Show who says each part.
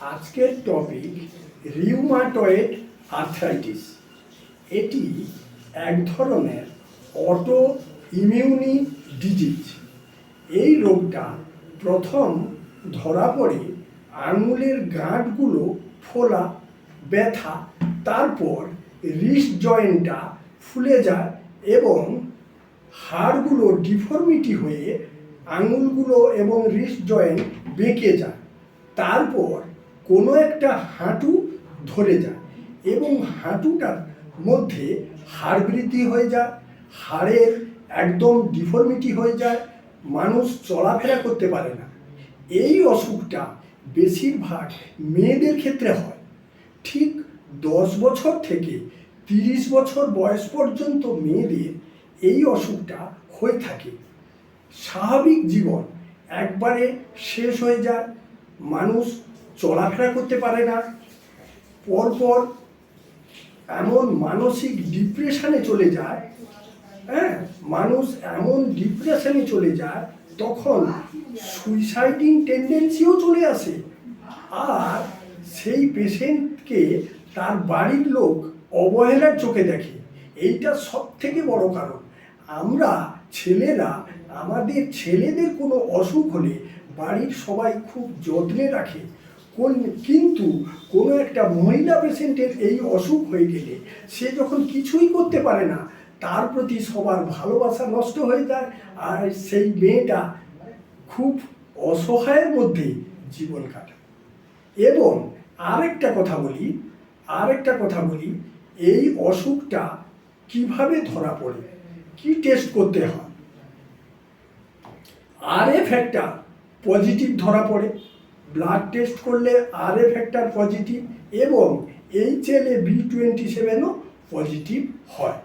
Speaker 1: আজকের topic rheumatoid arthritis এটি এক ধরনের অটো ইমিউনি ডিজিজ এই রোগটা প্রথম ধরা পড়ে আঙুলের গাঁটগুলো ফোলা, ব্যথা, তারপর রিস্ট জয়েন্টটা ফুলে যায় এবং হাড়গুলো ডিফর্মিটি হয়ে আঙুলগুলো এবং রিস্ট জয়েন্ট বেঁকে যায়। তারপর কোনো একটা হাঁটু ধরে যায় এবং হাঁটুটার মধ্যে হাড় বৃদ্ধি হয়ে যায়, হাড়ের একদম ডিফর্মিটি হয়ে যায়, মানুষ চলাফেরা করতে পারে না। এই অসুখটা বেশিরভাগ মেয়েদের ক্ষেত্রে হয়। ঠিক দশ বছর থেকে তিরিশ বছর বয়স পর্যন্ত মেয়েদের এই অসুখটা হয়ে থাকে। স্বাভাবিক জীবন একবারে শেষ হয়ে যায়, মানুষ চলাফেরা করতে পারে না। পরপর এমন মানসিক ডিপ্রেশনে চলে যায় হ্যাঁ? মানুষ এমন ডিপ্রেশনে চলে যায়, তখন সুইসাইডিং টেন্ডেন্সিও চলে আসে। আর সেই পেশেন্টকে তার বাড়ির লোক অবহেলার চোখে দেখে। এইটা সব থেকে বড় কারণ। আমরা ছেলেরা, আমাদের ছেলেদের কোনো অসুখ হলে বাড়ির সবাই খুব যত্নে রাখে। কোন কিন্তু কোনো একটা মহিলা পেশেন্টের এই অসুখ হয়ে গেলে সে যখন কিছুই করতে পারে না, তার প্রতি সবার ভালোবাসা নষ্ট হয়ে যায় আর সেই মেয়েটা খুব অসহায়ের মধ্যে জীবন কাটায়। এবং আরেকটা কথা বলি, আরেকটা কথা বলি, এই অসুখটা কীভাবে ধরা পড়ে? কি টেস্ট করতে হয়? আর এফ একটা পজিটিভ ধরা পড়ে। ব্লাড টেস্ট করলে আর এ একটা পজিটিভ এবং H L A B twenty সেভেনও positive হয়।